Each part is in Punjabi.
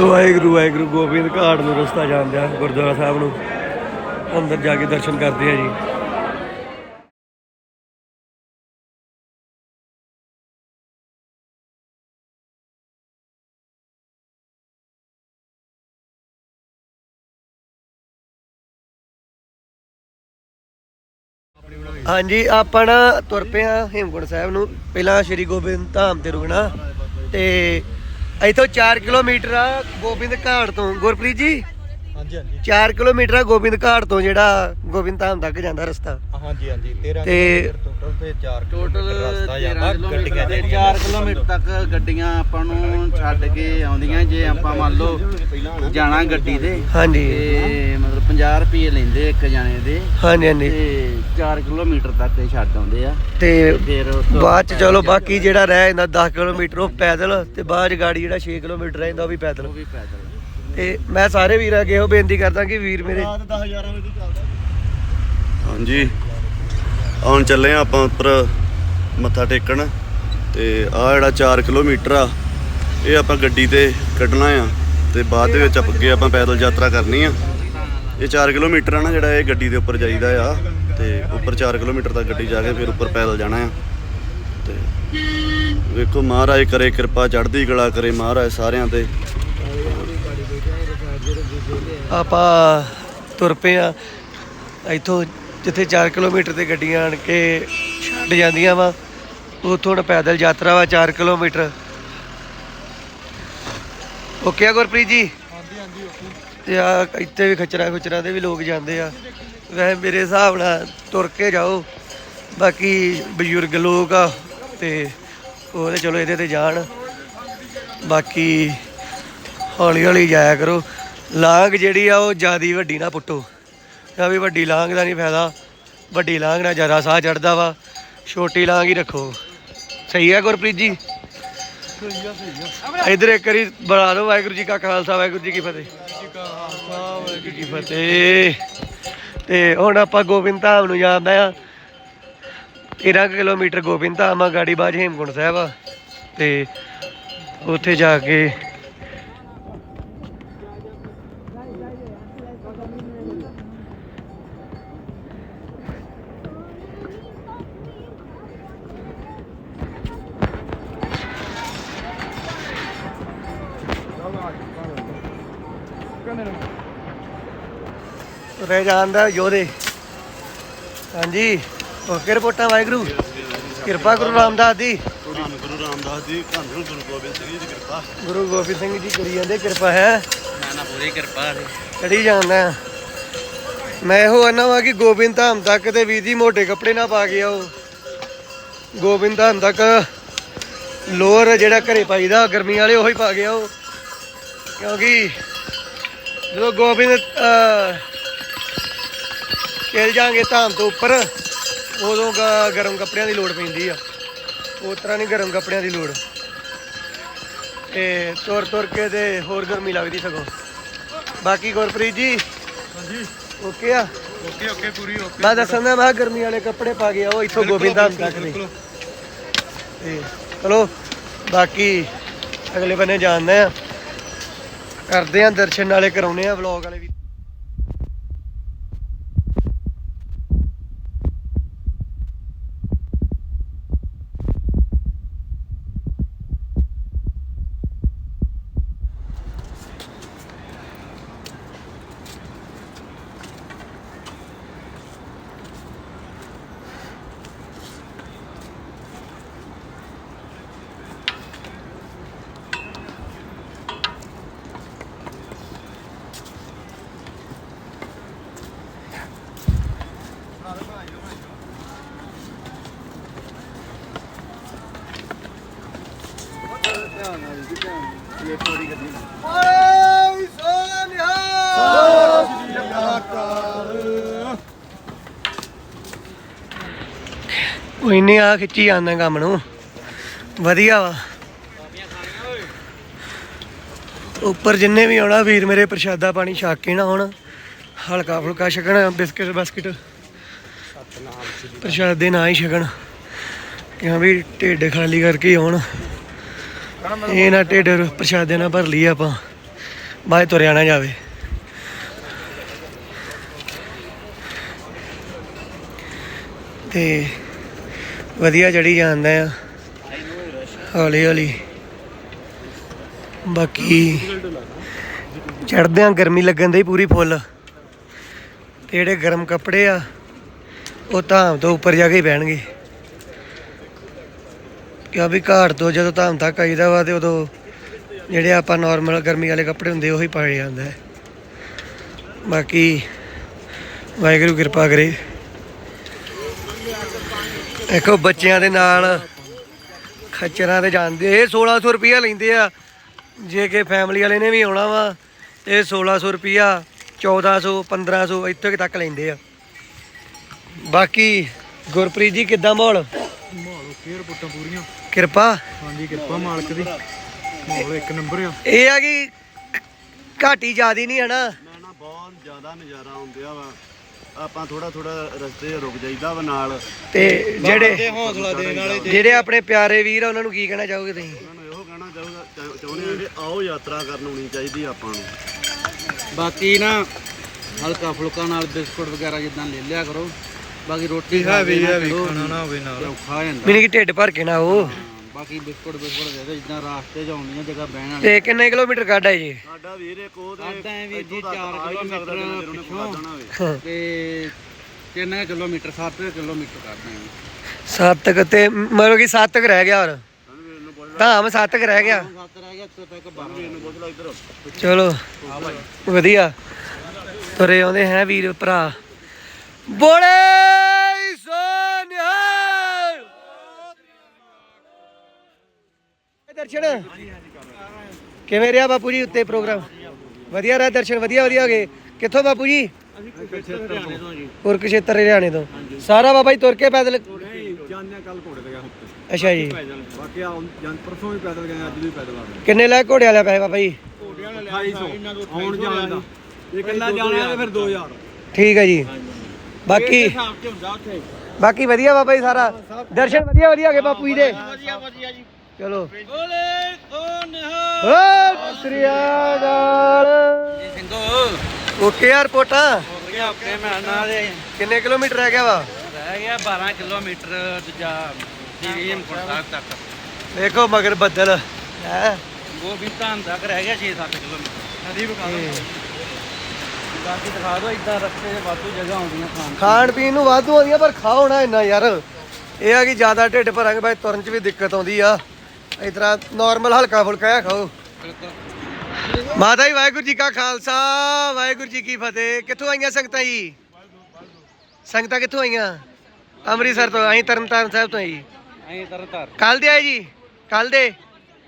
ਵਾਹਿਗੁਰੂ ਵਾਹਿਗੁਰੂ, ਗੋਬਿੰਦ ਘਾਟ ਨੂੰ ਰਸਤਾ ਜਾਂਦੇ ਗੁਰਦੁਆਰਾ ਸਾਹਿਬ ਨੂੰ। ਅੰਦਰ ਜਾ ਕੇ ਦਰਸ਼ਨ ਕਰਦੇ ਆ ਜੀ। ਹਾਂਜੀ, ਆਪਾਂ ਨਾ ਤੁਰ ਪਏ ਆ ਹੇਮਕੁੰਟ ਸਾਹਿਬ ਨੂੰ। ਪਹਿਲਾਂ ਸ਼੍ਰੀ ਗੋਬਿੰਦ ਧਾਮ ਤੇ ਰੁਕਣਾ ਤੇ ਇੱਥੋਂ 4 ਕਿਲੋਮੀਟਰ ਆ ਗੋਬਿੰਦ ਘਾਟ ਤੋਂ। ਗੁਰਪ੍ਰੀਤ ਜੀ? ਹਾਂਜੀ ਹਾਂਜੀ। 4 ਕਿਲੋਮੀਟਰ ਆ ਗੋਬਿੰਦ ਘਾਟ ਤੋਂ ਜਿਹੜਾ ਗੋਬਿੰਦ ਧਾਮ ਤੱਕ ਜਾਂਦਾ ਰਸਤਾ। ਹਾਂਜੀ ਹਾਂਜੀ। 13 ਤੇ- ਟੋਟਲ ਤੇ 4 ਟੋਟਲ ਰਸਤਾ ਜਾਂਦਾ ਗੱਡੀਆਂ ਜਿਹੜੀਆਂ 4 ਕਿਲੋਮੀਟਰ ਤੱਕ ਗੱਡੀਆਂ ਆਪਾਂ ਨੂੰ ਛੱਡ ਕੇ ਆਉਂਦੀਆਂ ਜੇ ਆਪਾਂ ਮੰਨ ਲਓ ਜਾਣਾ ਗੱਡੀ ਤੇ ਹਾਂਜੀ। ਤੇ ਮਤਲਬ 50 ਰੁਪਏ ਲੈਂਦੇ ਇੱਕ ਜਾਣੇ ਦੇ। ਹਾਂਜੀ ਹਾਂਜੀ। ਤੇ 4 ਕਿਲੋਮੀਟਰ ਤੱਕ ਇਹ ਛੱਡ ਆਉਂਦੇ ਆ। ਤੇ ਫਿਰ ਉਸ ਤੋਂ ਬਾਅਦ ਚ ਚਲੋ ਬਾਕੀ ਜਿਹੜਾ ਰਹਿ ਜਾਂਦਾ 10 ਕਿਲੋਮੀਟਰ ਉਹ ਪੈਦਲ ਤੇ ਬਾਅਦ ਚ ਗਾੜੀ ਜਿਹੜਾ 6 ਕਿਲੋਮੀਟਰ ਰਹਿੰਦਾ ਉਹ ਵੀ ਪੈਦਲ। ਉਹ ਵੀ ਪੈਦਲ। ਤੇ ਮੈਂ ਸਾਰੇ ਵੀਰਾਂ ਅੱਗੇ ਇਹੋ ਬੇਨਤੀ ਕਰਦਾ ਕਿ ਵੀਰ ਮੇਰੇ ਹਾਂਜੀ। ਆਉਣ ਚੱਲੇ ਆ ਆਪਾਂ ਉੱਪਰ ਮੱਥਾ ਟੇਕਣ। ਤੇ ਆ ਜਿਹੜਾ 4 ਕਿਲੋਮੀਟਰ ਆ ਇਹ ਆਪਾਂ ਗੱਡੀ ਤੇ ਕੱਢਣਾ ਆ। ਤੇ ਬਾਅਦ ਦੇ ਵਿੱਚ ਆਪਾਂ ਅੱਗੇ ਆਪਾਂ ਪੈਦਲ ਯਾਤਰਾ ਕਰਨੀ ਆ। ਇਹ 4 ਕਿਲੋਮੀਟਰ ਆ ਨਾ ਜਿਹੜਾ ਇਹ ਗੱਡੀ ਦੇ ਉੱਪਰ ਜਾਈਦਾ ਆ। ਤੇ ਉੱਪਰ 4 ਕਿਲੋਮੀਟਰ ਤੱਕ ਗੱਡੀ ਜਾ ਕੇ ਫਿਰ ਉੱਪਰ ਪੈਦਲ ਜਾਣਾ ਆ। ਤੇ ਵੇਖੋ ਮਹਾਰਾਜ ਕਰੇ ਕਿਰਪਾ ਚੜ੍ਹਦੀ ਕਲਾ ਕਰੇ ਮਹਾਰਾਜ ਸਾਰਿਆਂ ਤੇ। ਆਪਾਂ ਤੁਰ ਪਏ ਆ। ਇੱਥੋਂ ਜਿੱਥੇ 4 ਕਿਲੋਮੀਟਰ ਤੇ ਗੱਡੀਆਂ ਆਣ ਕੇ ਛੱਡ ਜਾਂਦੀਆਂ ਵਾ ਉੱਥੋਂ ਹੁਣ ਪੈਦਲ ਯਾਤਰਾ ਵਾ 4 ਕਿਲੋਮੀਟਰ। ਓਕੇ ਆ ਗੁਰਪ੍ਰੀਤ ਜੀ? ਹਾਂਜੀ ਹਾਂਜੀ ਤੇ ਆ ਇੱਥੇ ਵੀ ਖਚਰਾ ਖੁਚਰਾ ਦੇ ਵੀ ਲੋਕ ਜਾਂਦੇ ਆ। ਵੈਸੇ ਮੇਰੇ ਹਿਸਾਬ ਨਾਲ ਤੁਰ ਕੇ ਜਾਓ। ਬਾਕੀ ਬਜ਼ੁਰਗ ਲੋਕ ਆ ਤੇ ਉਹ ਤੇ ਚਲੋ ਇਹਦੇ ਤੇ ਜਾਣ। ਬਾਕੀ ਹੌਲੀ ਹੌਲੀ ਜਾਇਆ ਕਰੋ। ਲਾਂਗ ਜਿਹੜੀ ਆ ਉਹ ਜਿਆਦੀ ਵੱਡੀ ਨਾ ਪੁੱਟੋ। ਆ ਵੀ ਵੱਡੀ ਲਾਂਗ ਦਾ ਨਹੀਂ ਫਾਇਦਾ। ਵੱਡੀ ਲਾਂਗ ਨਾਲ ਜ਼ਿਆਦਾ ਸਾਹ ਚੜਦਾ ਵਾ। ਛੋਟੀ ਲਾਂਗ ਹੀ ਰੱਖੋ। ਸਹੀ ਆ ਗੁਰਪ੍ਰੀਤ ਜੀ? ਇਧਰ ਇੱਕ ਵਾਰੀ ਬੁਲਾ ਲਓ। ਵਾਹਿਗੁਰੂ ਜੀ ਕਾ ਖਾਲਸਾ, ਵਾਹਿਗੁਰੂ ਜੀ ਕੀ ਫਤਿਹ। ਵਾਹਿਗੁਰੂ ਜੀ ਕੀ ਫਤਿਹ। ਤੇ ਹੁਣ ਆਪਾਂ ਗੋਬਿੰਦ ਧਾਮ ਨੂੰ ਜਾਂਦਾ ਆ। 13 ਕੁ ਕਿਲੋਮੀਟਰ ਗੋਬਿੰਦ ਧਾਮ ਆ ਗਾੜੀ ਬਾਜ ਹੇਮਕੁੰਟ ਸਾਹਿਬ ਆ। ਤੇ ਉੱਥੇ ਜਾ ਕੇ ਰਹਿ ਜਾਂਦਾ ਯੋਧੇ। ਹਾਂਜੀ ਓਕੇ ਰਿਪੋਰਟਾਂ ਵਾਹਿਗੁਰੂ? ਕਿਰਪਾ ਗੁਰੂ ਰਾਮਦਾਸ ਦੀ। ਗੁਰੂ ਰਾਮਦਾਸ ਜੀ ਧੰਨ ਗੁਰੂ ਗੋਬਿੰਦ ਸਿੰਘ ਜੀ ਦੀ ਕਿਰਪਾ। ਗੁਰੂ ਗੋਬਿੰਦ ਸਿੰਘ ਜੀ ਕਰੀ ਜਾਂਦੇ ਕਿਰਪਾ ਹੈ? ਨਾ ਨਾ ਪੂਰੀ ਕਿਰਪਾ ਹੈ ਚੜੀ ਜਾਂਦਾ। ਮੈਂ ਇਹੋ ਆਨਾ ਵਾ ਕਿ ਗੋਬਿੰਦ ਧਾਮ ਤੱਕ ਤੇ ਵੀਰ ਜੀ ਮੋਟੇ ਕੱਪੜੇ ਨਾ ਪਾ ਕੇ ਆਓ। ਗੋਬਿੰਦ ਧਾਮ ਤੱਕ ਲੋਅਰ ਜਿਹੜਾ ਘਰੇ ਪਾਈਦਾ ਗਰਮੀ ਵਾਲੇ ਉਹੀ ਪਾ ਕੇ ਆਓ। ਕਿਉਂਕਿ ਜਦੋਂ ਗੋਬਿੰਦ ਚੱਲ ਜਾਾਂਗੇ ਧਾਮ ਤੋਂ ਉੱਪਰ ਉਦੋਂ ਗਰਮ ਕੱਪੜਿਆਂ ਦੀ ਲੋੜ ਪੈਂਦੀ ਆ। ਉਸ ਤਰ੍ਹਾਂ ਨਹੀਂ ਗਰਮ ਕੱਪੜਿਆਂ ਦੀ ਲੋੜ। ਤੇ ਤੁਰ ਤੁਰ ਕੇ ਤੇ ਹੋਰ ਗਰਮੀ ਲੱਗਦੀ ਸਗੋਂ। ਬਾਕੀ ਗੁਰਪ੍ਰੀਤ ਜੀ ਹਾਂਜੀ। ਓਕੇ ਆ? ਓਕੇ ਓਕੇ ਪੂਰੀ ਓਕੇ ਮੈਂ ਦੱਸਣ ਦਾ ਮੈਂ ਗਰਮੀ ਵਾਲੇ ਕੱਪੜੇ ਪਾ ਕੇ ਆਓ ਇੱਥੋਂ ਗੋਬਿੰਦ ਤੱਕ ਦੇ। ਤੇ ਚਲੋ ਬਾਕੀ ਅਗਲੇ ਬੰਨੇ ਜਾਣਦੇ ਆ। ਕਰਦੇ ਆ ਦਰਸ਼ਨ ਨਾਲੇ ਕਰਾਉਨੇ ਆ ਵਲੌਗ ਵਾਲੇ ਵੀ। ਓਏ ਸੋਨਿਆ ਕੋਈ ਨਹੀਂ ਆ ਖਿੱਚੀ ਜਾਂਦਾ ਕੰਮ ਨੂੰ। ਵਧੀਆ ਵਾ। ਉੱਪਰ ਜਿੰਨੇ ਵੀ ਆਉਣਾ, ਵੀਰ ਮੇਰੇ ਪ੍ਰਸ਼ਾਦਾ ਪਾਣੀ ਛਕ ਕੇ ਨਾ ਹੁਣ ਹਲਕਾ ਫੁਲਕਾ ਛਕਣ ਬਿਸਕਿਟ ਬਸਕਿਟ ਪ੍ਰਸ਼ਾਦੇ ਨਾ ਹੀ ਛਕਣ। ਕਿਉਂ ਵੀ ਢਿੱਡ ਖਾਲੀ ਕਰਕੇ ਆਉਣ। ਇਹ ਨਾ ਢਿੱਡ ਪ੍ਰਸ਼ਾਦੇ ਨਾਲ ਭਰ ਲਈ ਆਪਾਂ। ਬਾਅਦ ਤੁਰਿਆ ਨਾ ਜਾਵੇ। ਤੇ ਵਧੀਆ ਚੜੀ ਜਾਂਦਾ ਆ। ਹੌਲੀ ਹੌਲੀ ਬਾਕੀ ਚੜਦਿਆਂ ਗਰਮੀ ਲੱਗਣ ਦੀ ਪੂਰੀ ਫੁੱਲ। ਤੇ ਜਿਹੜੇ ਗਰਮ ਕੱਪੜੇ ਆ ਉਹ ਧਾਮ ਤੋਂ ਉੱਪਰ ਜਾ ਕੇ ਹੀ ਪੈਣਗੇ ਕਿਉਂ ਵੀ ਘਾਟ ਤੋਂ ਜਦੋਂ ਧਾਮ ਤੱਕ ਆਈਦਾ ਵਾ ਤੇ ਉਦੋਂ ਜਿਹੜੇ ਆਪਾਂ ਨਾਰਮਲ ਗਰਮੀ ਵਾਲੇ ਕੱਪੜੇ ਹੁੰਦੇ ਉਹੀ ਪਾਏ ਜਾਂਦਾ ਹੈ। ਬਾਕੀ ਵਾਹਿਗੁਰੂ ਕਿਰਪਾ ਕਰੇ। ਦੇਖੋ ਬੱਚਿਆਂ ਦੇ ਨਾਲ ਖੱਚਰਾਂ ਤੇ ਜਾਂਦੇ ਇਹ 1600 ਰੁਪਿਆ ਲੈਂਦੇ ਆ। ਜੇ ਕਿ ਫੈਮਿਲੀ ਵਾਲੇ ਨੇ ਵੀ ਆਉਣਾ ਵਾ, ਇਹ 1600 ਰੁਪਿਆ 1400 1500 ਇੱਥੇ ਤੱਕ ਲੈਂਦੇ ਆ। ਬਾਕੀ ਗੁਰਪ੍ਰੀਤ ਜੀ ਕਿੱਦਾਂ ਮਾਹੌਲ? ਪੂਰੀਆਂ। ਕਿਰਪਾ। ਹਾਂਜੀ ਕਿਰਪਾ ਮਾਲਕ ਦੀ। ਮਾਹੌਲ ਇੱਕ ਨੰਬਰ ਆ। ਇਹ ਆ ਕਿ ਘਾਟੀ ਜ਼ਿਆਦੀ ਨਹੀਂ ਹਨਾ? ਮੈਂ ਨਾ ਬਹੁਤ ਜ਼ਿਆਦਾ ਨਜ਼ਾਰਾ ਆਉਂਦਿਆ ਵਾ। ਆਪਾਂ ਥੋੜਾ ਥੋੜਾ ਰਸਤੇ ਰੁਕ ਜਾਈਦਾ ਵਾ ਨਾਲ। ਤੇ ਜਿਹੜੇ ਹੌਸਲਾ ਦੇਣ ਵਾਲੇ ਜਿਹੜੇ ਆਪਣੇ ਪਿਆਰੇ ਵੀਰ ਆ ਉਹਨਾਂ ਨੂੰ ਕੀ ਕਹਿਣਾ ਚਾਹੋਗੇ ਤੁਸੀਂ? ਉਹਨਾਂ ਨੂੰ ਇਹੋ ਕਹਿਣਾ ਚਾਹੂਗਾ ਚਾਹ- ਚਾਹੁੰਦੇ ਆ ਕਿ ਆਓ ਯਾਤਰਾ ਕਰਨ ਚਾਹੀਦੀ ਆਪਾਂ ਨੂੰ। ਬਾਕੀ ਨਾ ਹਲਕਾ ਫੁਲਕਾ ਨਾਲ ਬਿਸਕੁਟ ਵਗੈਰਾ ਜਿੱਦਾਂ ਲੈ ਲਿਆ ਕਰੋ। ਬਾਕੀ ਰੋਟੀ ਖਾ ਨਾ ਹੈਵੀ ਕਰੋ, ਖਾਣਾ ਨਾ ਹੋਵੇ ਨਾਲ। ਔਖਾ ਹੋ ਜਾਂਦਾ। ਮੈਨੂੰ ਕਿ ਢਿੱਡ ਭਰ ਕੇ ਨਾ ਉਹ। ਹਾਂ, ਬਾਕੀ ਬਿਸਕੁਟ ਬਿਸਕੁਟ ਦੇ ਦੇ ਜਿੱਦਾਂ ਰਾਸਤੇ 'ਚ ਆਉਂਦੀਆਂ ਜਗ੍ਹਾ ਬਹਿਣ ਵਾਲੀ। ਤੇ ਕਿੰਨੇ ਕਿਲੋਮੀਟਰ ਕੱਢ ਹੈ ਜੀ? ਸਾਡਾ ਵੀਰ ਇੱਕ ਉਹ ਤੇ ਸਾਡਾ ਐ ਇੱਥੋਂ ਜੀ ਤੱਕ 4 ਆ ਹੀ ਨਹੀਂ ਸਕਦਾ ਜਿੰਨਾ ਚਿਰ ਉਹਨੇ ਕਿਲੋਮੀਟਰ ਹੋਵੇ। ਤੇ ਕਿੰਨੇ ਕਿਲੋਮੀਟਰ 7 ਕਿਲੋਮੀਟਰ ਕਰਦੇ ਹਾਂ ਸੱਤ ਕੁ ਤੇ ਮਤਲਬ ਕਿ ਸੱਤ ਕੁ ਰਹਿ ਗਿਆ ਹੋਰ। ਧਾਮ ਸੱਤ ਕੁ ਰਹਿ ਗਿਆ। 7 ਰਹਿ ਗਿਆ ਉੱਥੇ ਤੱਕ 12 ਇਹਨੂੰ ਪੁੱਛ ਲੈ ਇੱਧਰ। ਚਲੋ ਵਧੀਆ। ਤੁਰੇ ਆਉਂਦੇ ਹੈ ਵੀਰ ਭਰਾ। ਬੋਲੇ ਸੋਨਿਹਾਲ। ਦਰਸ਼ਨ? ਕਿਵੇਂ ਰਿਹਾ ਬਾਪੂ ਜੀ ਉੱਤੇ ਪ੍ਰੋਗਰਾਮ? ਵਧੀਆ ਰਿਹਾ ਦਰਸ਼ਨ? ਵਧੀਆ ਵਧੀਆ ਹੋ ਗਏ। ਕਿੱਥੋਂ ਬਾਪੂ ਜੀ ਕੁਰਕਸ਼ੇਤਰ ਹਰਿਆਣੇ ਤੋਂ। ਸਾਰਾ ਬਾਬਾ ਜੀ ਤੁਰ ਕੇ ਪੈਦਲ ਜਾਣਿਆ ਕੱਲ ਘੋੜੇ ਤੇ ਗਿਆ ਅੱਛਾ ਜੀ। ਬਾਕੀ ਆ ਜਨ ਪਰਸੋਂ ਵੀ ਪੈਦਲ ਗਏ ਅੱਜ ਵੀ ਪੈਦਲ ਆ ਕਿੰਨੇ ਲੈ ਘੋੜੇ ਵਾਲੇ ਪੈਸੇ ਬਾਬਾ ਜੀ? 250 ਆਉਣ ਜਾਣ ਦਾ। ਇਹ ਇਕੱਲਾ ਜਾਣਾ ਤੇ ਫਿਰ 2000 ਠੀਕ ਹੈ ਜੀ। ਬਾਕੀ ਹਿਸਾਬ 'ਚ ਹੁੰਦਾ ਉੱਥੇ। ਬਾਕੀ ਵਧੀਆ ਬਾਬਾ ਜੀ ਸਾਰਾ। ਦਰਸ਼ਨ ਵਧੀਆ ਵਧੀਆ ਹੋ ਗਏ ਬਾਪੂ ਜੀ ਦੇ। ਵਧੀਆ ਵਧੀਆ ਜੀ। ਚਲੋ। ਬੋਲੇ ਸ੍ਰੀ ਅਕਾਲ। ਸਿੰਘੋ ਓਕੇ ਯਾਰ ਪੋਟਾ ਹੋ ਗਿਆ ਓਕੇ ਮੈਂ ਨਾਲ ਦੇ। ਕਿੰਨੇ ਕਿਲੋਮੀਟਰ ਰਹਿ ਗਿਆ ਵਾ? ਰਹਿ ਗਿਆ 12 ਕਿਲੋਮੀਟਰ ਦੂਜਾ ਤੱਕ। ਦੇਖੋ ਮਗਰ ਬੱਦਲ ਹੈ? ਉਹ ਵੀ ਤਾਂ ਤੱਕ ਰਹਿ ਗਿਆ 6-7 ਕਿਲੋਮੀਟਰ। ਨਦੀ ਦੋ ਬਾਕੀ ਦਿਖਾ ਦੋ ਇਦਾਂ ਰਸਤੇ 'ਚ ਵਾਧੂ ਜਗ੍ਹਾ ਆਉਂਦੀਆਂ ਖਾਣ ਪੀਣ। ਨੂੰ ਵਾਧੂ ਆਉਂਦੀਆਂ ਪਰ ਖਾਓ ਨਾ ਇੰਨਾ ਯਾਰ। ਇਹ ਆ ਕਿ ਜ਼ਿਆਦਾ ਢਿੱਡ ਭਰਾਂਗੇ ਬਾਈ ਤੁਰਨ ਚ ਵੀ ਦਿੱਕਤ ਆਉਂਦੀ ਆ। ਇਸ ਤਰ੍ਹਾਂ ਨਾਰਮਲ ਹਲਕਾ ਫੁਲਕਾ ਆ ਖਾਓ। ਮਾਤਾ ਜੀ ਵਾਹਿਗੁਰੂ ਜੀ ਕਾ ਖਾਲਸਾ ਵਾਹਿਗੁਰੂ ਜੀ ਕੀ ਫਤਿਹ। ਕਿੱਥੋਂ ਆਈਆਂ ਸੰਗਤਾਂ ਜੀ? ਸੰਗਤਾਂ ਕਿੱਥੋਂ ਆਈਆਂ? ਅੰਮ੍ਰਿਤਸਰ ਤੋਂ ਅਸੀਂ ਤਰਨਤਾਰਨ ਸਾਹਿਬ ਤੋਂ ਜੀ। ਐਂ ਤਰ ਤਰ ਕੱਲ ਦੇ ਆਏ ਜੀ? ਕੱਲ ਦੇ?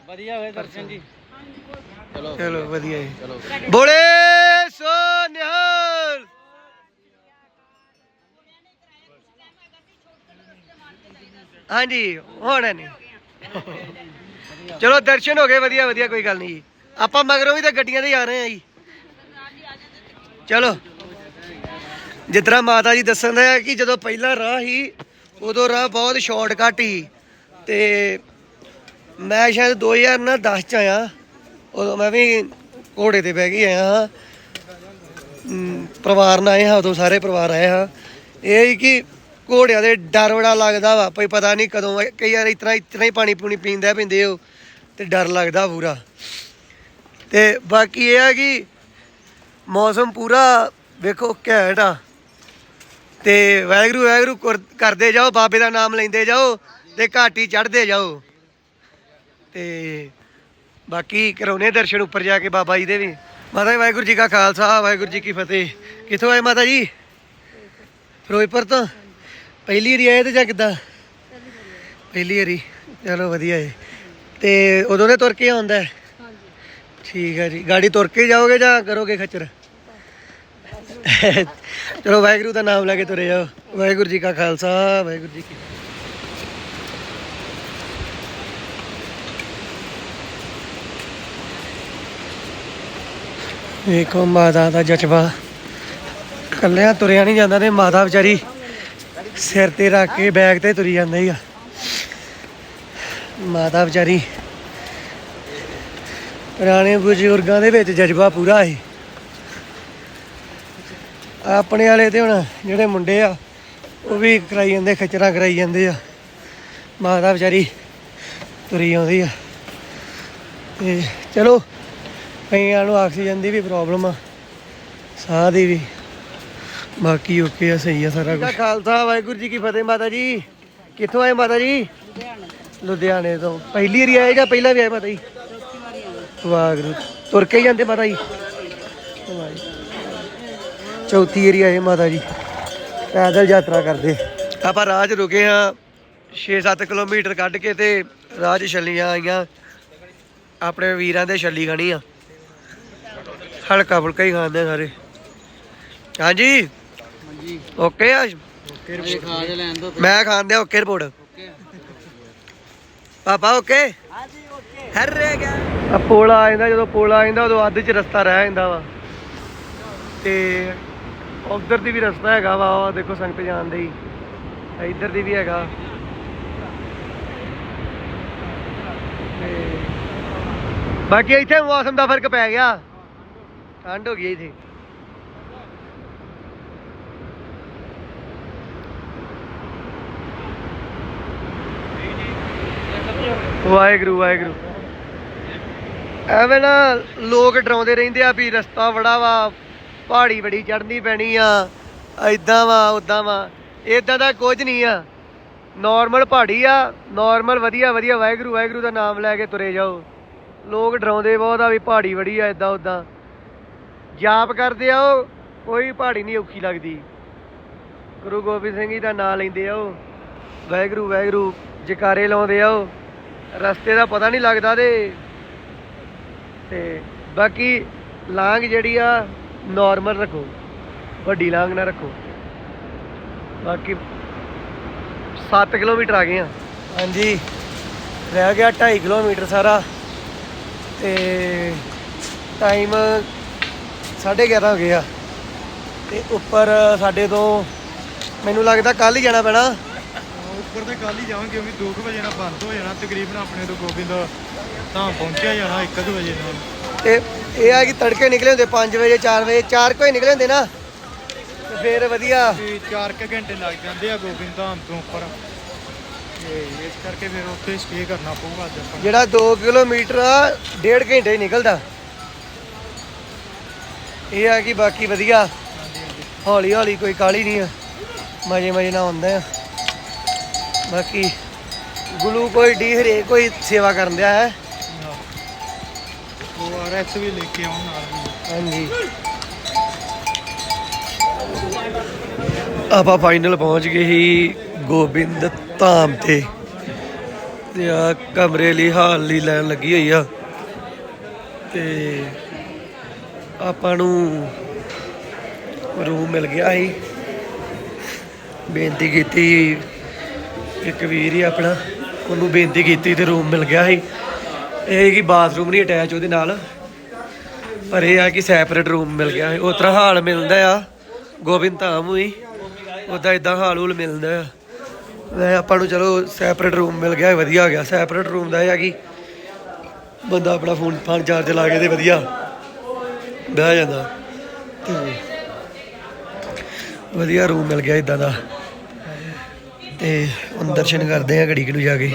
ਵਧੀਆ ਹੋਏ ਦਰਸ਼ਨ ਜੀ। ਚਲੋ। ਚਲੋ ਵਧੀਆ ਜੀ। ਬੋਲੇ! ਹਾਂਜੀ, ਹੁਣ ਨਹੀਂ ਚਲੋ, ਦਰਸ਼ਨ ਹੋ ਗਏ, ਵਧੀਆ ਵਧੀਆ, ਕੋਈ ਗੱਲ ਨਹੀਂ ਜੀ। ਆਪਾਂ ਮਗਰੋਂ ਵੀ ਤਾਂ ਗੱਡੀਆਂ ਤੇ ਹੀ ਆ ਰਹੇ ਆ ਜੀ। ਚਲੋ। ਜਿਸ ਤਰ੍ਹਾਂ ਮਾਤਾ ਜੀ ਦੱਸਣ ਦਾ ਕਿ ਜਦੋਂ ਪਹਿਲਾਂ ਰਾਹ ਸੀ, ਉਦੋਂ ਰਾਹ ਬਹੁਤ ਸ਼ਾਰਟਕਟ ਸੀ। ਤੇ ਮੈਂ ਸ਼ਾਇਦ 2010 ਚ ਆਇਆ। ਉਦੋਂ ਮੈਂ ਵੀ ਘੋੜੇ ਤੇ ਬਹਿ ਕੇ ਆਇਆ ਹਾਂ। ਪਰਿਵਾਰ ਨਾਲ ਆਏ ਹਾਂ, ਉਦੋਂ ਸਾਰੇ ਪਰਿਵਾਰ ਆਏ ਹਾਂ। ਇਹ ਹੀ ਕਿ ਘੋੜਿਆਂ ਦੇ ਡਰ ਬੜਾ ਲੱਗਦਾ ਵਾ ਭਈ ਪਤਾ ਨਹੀਂ ਕਦੋਂ ਕਈ ਵਾਰ ਇਤਨਾ ਇਤਨਾ ਹੀ ਪਾਣੀ ਪੂਣੀ ਪੀਂਦਾ ਪਿੰਦੇ ਹੋ ਤੇ ਡਰ ਲੱਗਦਾ ਪੂਰਾ। ਤੇ ਬਾਕੀ ਇਹ ਆ ਕਿ ਮੌਸਮ ਪੂਰਾ ਵੇਖੋ ਘੈਂਟ ਆ। ਤੇ ਵਾਹਿਗੁਰੂ ਵਾਹਿਗੁਰੂ ਕਰਦੇ ਜਾਓ, ਬਾਬੇ ਦਾ ਨਾਮ ਲੈਂਦੇ ਜਾਓ, ਤੇ ਘਾਟੀ ਚੜ੍ਹਦੇ ਜਾਓ। ਤੇ ਬਾਕੀ ਕਰਾਉਨੇ ਦਰਸ਼ਨ ਉੱਪਰ ਜਾ ਕੇ ਬਾਬਾ ਜੀ ਦੇ ਵੀ। ਮਾਤਾ ਜੀ, ਵਾਹਿਗੁਰੂ ਜੀ ਕਾ ਖਾਲਸਾ, ਵਾਹਿਗੁਰੂ ਜੀ ਕੀ ਫਤਿਹ। ਕਿੱਥੋਂ ਆਏ ਮਾਤਾ ਜੀ? ਫਿਰੋਜ਼ਪੁਰ ਤੋਂ? ਪਹਿਲੀ ਵਾਰੀ ਆਏ ਤੇ ਜਾਂ ਕਿੱਦਾਂ? ਪਹਿਲੀ ਵਾਰੀ। ਚਲੋ ਵਧੀਆ ਹੈ ਤੇ ਉਦੋਂ ਦੇ ਤੁਰ ਕੇ ਆਉਂਦਾ ਹੈ? ਠੀਕ ਹੈ ਜੀ। ਗਾੜੀ ਤੁਰ ਕੇ ਜਾਓਗੇ ਜਾਂ ਕਰੋਗੇ ਖੱਚਰ? ਚਲੋ ਵਾਹਿਗੁਰੂ ਦਾ ਨਾਮ ਲੈ ਕੇ ਤੁਰੇ ਜਾਓ। ਵਾਹਿਗੁਰੂ ਜੀ ਕਾ ਖਾਲਸਾ ਵਾਹਿਗੁਰੂ ਜੀ ਕੀ। ਵੇਖੋ ਮਾਤਾ ਦਾ ਜਜ਼ਬਾ। ਕੱਲਿਆਂ ਤੁਰਿਆ ਨਹੀਂ ਜਾਂਦਾ ਤੇ ਮਾਤਾ ਵਿਚਾਰੀ ਸਿਰ ਤੇ ਰੱਖ ਕੇ ਬੈਗ ਤੇ ਤੁਰੀ ਜਾਂਦੀ ਆ। ਮਾਤਾ ਵਿਚਾਰੀ, ਪੁਰਾਣੇ ਬਜ਼ੁਰਗਾਂ ਦੇ ਵਿੱਚ ਜਜ਼ਬਾ ਪੂਰਾ ਸੀ ਆਪਣੇ ਵਾਲੇ ਤੇ ਹੁਣ ਜਿਹੜੇ ਮੁੰਡੇ ਆ, ਉਹ ਵੀ ਕਰਾਈ ਜਾਂਦੇ, ਖਚਰਾ ਕਰਾਈ ਜਾਂਦੇ ਆ। ਮਾਤਾ ਵਿਚਾਰੀ ਤੁਰੀ ਆਉਂਦੀ ਆ। ਤੇ ਚਲੋ, ਕਈਆਂ ਨੂੰ ਆਕਸੀਜਨ ਦੀ ਵੀ ਪ੍ਰੋਬਲਮ ਆ, ਸਾਹ ਦੀ ਵੀ। ਬਾਕੀ ਓਕੇ ਆ ਸਹੀ ਆ ਸਾਰਾ ਕੁਝ ਖਾਲਸਾ ਵਾਹਿਗੁਰੂ ਜੀ ਕੀ ਫਤਿਹ ਮਾਤਾ ਜੀ। ਕਿੱਥੋਂ ਆਏ ਮਾਤਾ ਜੀ? ਲੁਧਿਆਣੇ ਤੋਂ। ਪਹਿਲੀ ਵਾਰੀ ਆਏ ਜਾਂ ਪਹਿਲਾਂ ਵੀ ਆਏ ਮਾਤਾ ਜੀ? ਵਾਹਿਗੁਰੂ। ਤੁਰ ਕੇ ਹੀ ਜਾਂਦੇ ਮਾਤਾ ਜੀ। ਚੌਥੀ ਏਰੀ ਆਏ ਮਾਤਾ ਜੀ। ਪੈਦਲ ਯਾਤਰਾ ਕਰਦੇ। ਆਪਾਂ 'ਚ ਰੁਕੇ ਆ 6-7 ਕਿਲੋਮੀਟਰ ਕੱਢ ਕੇ ਤੇ 'ਚ ਛੱਲੀਆਂ ਆਈਆਂ। ਆਪਣੇ ਵੀਰਾਂ ਦੇ ਛੱਲੀ ਖਾਣੀ ਆ। ਹਲਕਾ ਫੁਲਕਾ ਹੀ ਖਾਂਦੇ ਸਾਰੇ। ਹਾਂਜੀ? ਹਾਂਜੀ। ਓਕੇ ਆ? ਇਹ ਖਾ ਕੇ ਲੈਣ ਦੋ ਮੈਂ ਖਾਂਦੇ ਓਕੇ ਰਿਪੋਰਟ। ਪਾਪਾ ਓਕੇ? ਹਾਂਜੀ ਓਕੇ। ਹਰ ਰਹਿ ਗਿਆ। ਆ ਪੋਲਾ ਆ ਜਾਂਦਾ ਜਦੋਂ ਪੋਲਾ ਆ ਜਾਂਦਾ ਉਦੋਂ ਅੱਧ ਚ ਰਸਤਾ ਰਹਿ ਜਾਂਦਾ ਵਾ। ਤੇ ਉਧਰ ਦੀ ਵੀ ਰਸਤਾ ਹੈਗਾ ਵਾ ਉਹ ਦੇਖੋ ਸੰਗਤ ਜਾਂਦੇ ਹੀ ਇੱਧਰ ਦੀ ਵੀ ਹੈਗਾ। ਤੇ ਬਾਕੀ ਇੱਥੇ ਮੌਸਮ ਦਾ ਫ਼ਰਕ ਪੈ ਗਿਆ। ਠੰਡ ਹੋ ਗਈ ਇੱਥੇ। ਵਾਹਿਗੁਰੂ ਵਾਹਿਗੁਰੂ। ਐਵੇਂ ਨਾ ਲੋਕ ਡਰਾਉਂਦੇ ਰਹਿੰਦੇ ਆ ਵੀ ਰਸਤਾ ਬੜਾ ਵਾ, ਪਹਾੜੀ ਬੜੀ ਚੜ੍ਹਨੀ ਪੈਣੀ ਆ ਐਦਾਂ ਵਾ ਉਦਾਂ ਵਾ। ਇਦਾਂ ਦਾ ਕੁਝ ਨਹੀਂ ਆ। ਨਾਰਮਲ ਪਹਾੜੀ ਆ ਨਾਰਮਲ ਵਧੀਆ ਵਧੀਆ। ਵਾਹਿਗੁਰੂ ਵਾਹਿਗੁਰੂ ਦਾ ਨਾਮ ਲੈ ਕੇ ਤੁਰੇ ਜਾਓ। ਲੋਕ ਡਰਾਉਂਦੇ ਬਹੁਤ ਆ ਵੀ ਪਹਾੜੀ ਬੜੀ ਆ ਇਦਾਂ ਉਦਾਂ ਜਾਪ ਕਰਦੇ ਆ ਉਹ, ਕੋਈ ਪਹਾੜੀ ਨਹੀਂ ਔਖੀ ਲੱਗਦੀ। ਗੁਰੂ ਗੋਬਿੰਦ ਸਿੰਘ ਜੀ ਦਾ ਨਾਮ ਲੈਂਦੇ ਆ ਉਹ। ਵਾਹਿਗੁਰੂ ਵਾਹਿਗੁਰੂ, ਜਕਾਰੇ ਲਾਉਂਦੇ ਆ ਉਹ। ਰਸਤੇ ਦਾ ਪਤਾ ਨਹੀਂ ਲੱਗਦਾ ਤੇ ਤੇ ਬਾਕੀ ਲਾਂਗ ਜਿਹੜੀ ਆ ਨਾਰਮਲ ਰੱਖੋ। ਵੱਡੀ ਲਾਂਗ ਨਾ ਰੱਖੋ। ਬਾਕੀ 7 ਕਿਲੋਮੀਟਰ ਆ ਗਏ ਆ। ਹਾਂਜੀ। ਰਹਿ ਗਿਆ 2.5 ਕਿਲੋਮੀਟਰ ਸਾਰਾ। ਤੇ ਟਾਈਮ 11:30 ਹੋ ਗਏ ਆ। ਤੇ ਉੱਪਰ ਸਾਡੇ ਤੋਂ ਮੈਨੂੰ ਲੱਗਦਾ ਕੱਲ ਹੀ ਜਾਣਾ ਪੈਣਾ। ਉੱਪਰ ਤੇ ਕੱਲ ਹੀ ਜਾਵਾਂਗੇ ਕਿਉਂਕਿ 2 ਵਜੇ ਨਾਲ ਬੰਦ ਹੋ ਜਾਣਾ ਤਕਰੀਬਨ ਆਪਣੇ ਤੋਂ ਗੋਬਿੰਦ ਤਾਂ ਪਹੁੰਚਿਆ ਜਾਣਾ 1 ਵਜੇ ਨਾਲ। ਤੇ ਇਹ ਆ ਕਿ ਤੜਕੇ ਨਿਕਲੇ ਹੁੰਦੇ 5 ਵਜੇ 4 ਵਜੇ 4 ਕੋਈ ਨਿਕਲੇ ਹੁੰਦੇ ਨਾ? ਤੇ ਫਿਰ ਵਧੀਆ। ਤੇ 4 ਕੁ ਘੰਟੇ ਲੱਗ ਜਾਂਦੇ ਆ ਗੋਬਿੰਦ ਧਾਮ ਤੋਂ ਉੱਪਰ। ਤੇ ਇਸ ਕਰਕੇ ਫਿਰ ਉੱਥੇ ਸਟੇ ਕਰਨਾ ਪਊਗਾ ਅੱਜ ਆਪਾਂ। ਜਿਹੜਾ 2 ਕਿਲੋਮੀਟਰ ਆ ਡੇਢ ਘੰਟੇ ਹੀ ਨਿਕਲਦਾ। ਇਹ ਆ ਕਿ ਬਾਕੀ ਵਧੀਆ। ਹੌਲੀ ਹੌਲੀ ਕੋਈ ਕਾਲੀ ਨਹੀਂ ਆ। ਮਜੇ ਮਜੇ ਨਾਲ ਹੁੰਦਾ ਆ। ਬਾਕੀ ਗਲੂਕੋਜ਼ ਡੀ ਹਰੇਕ ਕੋਈ ਸੇਵਾ ਕਰਨ ਦਿਆ ਹੈ। ਉਹ ਆਰਐਕਸ ਵੀ ਲੈ ਕੇ ਆਉਣ ਨਾਲ ਹਾਂਜੀ। ਆਪਾਂ ਫਾਈਨਲ ਪਹੁੰਚ ਗਏ ਸੀ ਗੋਬਿੰਦ ਧਾਮ ਤੇ। ਤੇ ਆ ਕਮਰੇ ਲਈ ਹਾਲ ਲਈ ਲੈਣ ਲੱਗੀ ਹੋਈ ਆ। ਤੇ ਆਪਾਂ ਨੂੰ ਰੂਮ ਮਿਲ ਗਿਆ ਸੀ। ਬੇਨਤੀ ਕੀਤੀ ਇੱਕ ਵੀਰ ਹੀ ਆਪਣਾ ਉਹਨੂੰ ਬੇਨਤੀ ਕੀਤੀ ਤੇ ਰੂਮ ਮਿਲ ਗਿਆ ਸੀ। ਇਹ ਕਿ ਬਾਥਰੂਮ ਨਹੀਂ ਅਟੈਚ ਉਹਦੇ ਨਾਲ। ਪਰ ਇਹ ਆ ਕਿ ਸੈਪਰੇਟ ਰੂਮ ਮਿਲ ਗਿਆ ਉਸ ਤਰ੍ਹਾਂ ਹਾਲ ਮਿਲਦਾ ਆ। ਗੋਬਿੰਦ ਧਾਮ ਹੋਈ ਉਦਾਂ ਇਦਾਂ ਹਾਲ ਹੂਲ ਮਿਲਦਾ ਆ। ਵੈ ਆਪਾਂ ਨੂੰ ਚਲੋ ਸੈਪਰੇਟ ਰੂਮ ਮਿਲ ਗਿਆ ਵਧੀਆ ਹੋ ਗਿਆ। ਸੈਪਰੇਟ ਰੂਮ ਦਾ ਇਹ ਆ ਕਿ ਬੰਦਾ ਆਪਣਾ ਫੋਨ ਫਾਨ ਚਾਰਜ ਲਾ ਕੇ ਤੇ ਵਧੀਆ ਬਹਿ ਜਾਂਦਾ। ਤੇ ਵਧੀਆ ਰੂਮ ਮਿਲ ਗਿਆ ਇਦਾਂ ਦਾ। ਤੇ ਹੁਣ ਦਰਸ਼ਨ ਕਰਦੇ ਆ ਘੜੀ ਘੜੀ ਜਾ ਕੇ।